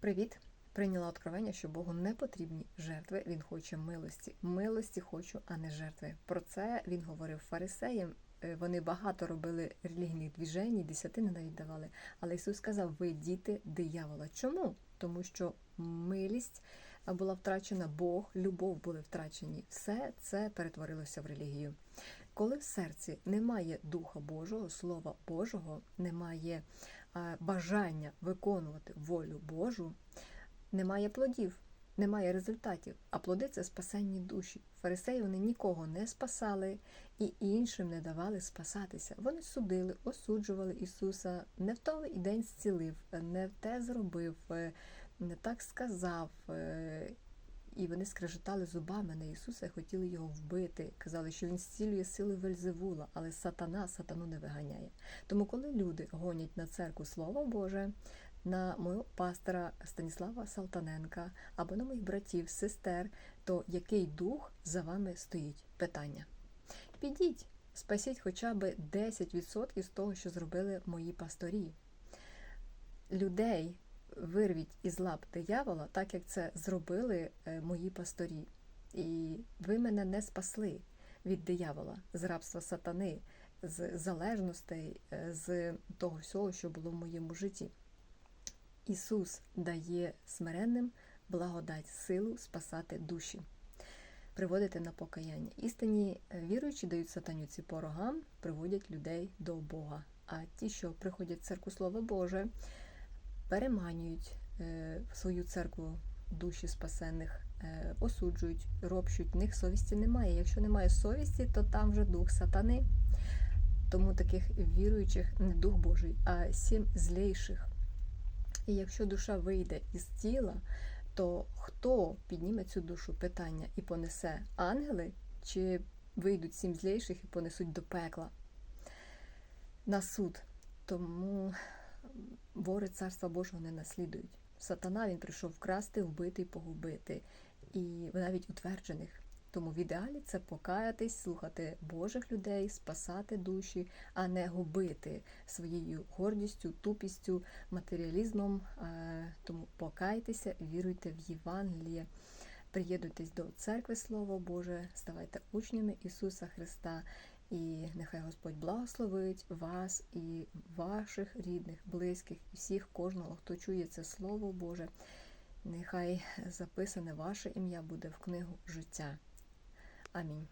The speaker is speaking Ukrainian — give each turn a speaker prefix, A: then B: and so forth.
A: Привіт! Прийняла откровення, що Богу не потрібні жертви, він хоче милості. Милості хочу, а не жертви. Про це він говорив фарисеям. Е, Вони багато робили релігійних двіжень, десятини навіть давали. Але Ісус сказав: ви діти диявола. Чому? Тому що милість була втрачена, Бог, любов були втрачені. Все це перетворилося в релігію. Коли в серці немає Духа Божого, Слова Божого, немає е, бажання виконувати волю Божу, немає плодів, немає результатів. А плоди це спасенні душі. Фарисеї вони нікого не спасали і іншим не давали спасатися. Вони судили, осуджували Ісуса, не в той день зцілив, не в те зробив, е, не так сказав. І вони скрежетали зубами на Ісуса і хотіли його вбити. Казали, що він зцілює сили Вельзевула, але сатана сатану не виганяє. Тому, коли люди гонять на церкву Слово Боже, на мого пастора Станіслава Салтаненка або на моїх братів, сестер, то який дух за вами стоїть? Питання. Підіть, спасіть хоча б 10% з того, що зробили мої пасторі. Людей вирвіть із лап диявола, так як це зробили е, мої пасторі. І ви мене не спасли від диявола, з рабства сатани, з залежностей, е, з того всього, що було в моєму житті. Ісус дає смиренним благодать, силу спасати душі, приводити на покаяння. Істинні е, віруючі дають сатанюці по рогам, приводять людей до Бога. А ті, що приходять в церкву Слово Боже, переманюють е, в свою церкву душі спасенних, е, осуджують, ропщуть. В них совісті немає. Якщо немає совісті, то там вже дух сатани. Тому таких віруючих не дух Божий, а сім злейших. І якщо душа вийде із тіла, то хто підніме цю душу питання і понесе ангели, чи вийдуть сім злейших і понесуть до пекла на суд? Тому вори царства Божого не наслідують. Сатана він прийшов вкрасти, вбити і погубити, і навіть утверджених. Тому в ідеалі це покаятись, слухати Божих людей, спасати душі, а не губити своєю гордістю, тупістю, матеріалізмом. Е, Тому покайтеся, віруйте в Євангеліє, приєднуйтесь до церкви Слово Боже, ставайте учнями Ісуса Христа. І нехай Господь благословить вас і ваших рідних, близьких, і всіх, кожного, хто чує це Слово Боже. Нехай записане ваше ім'я буде в книгу життя. Амінь.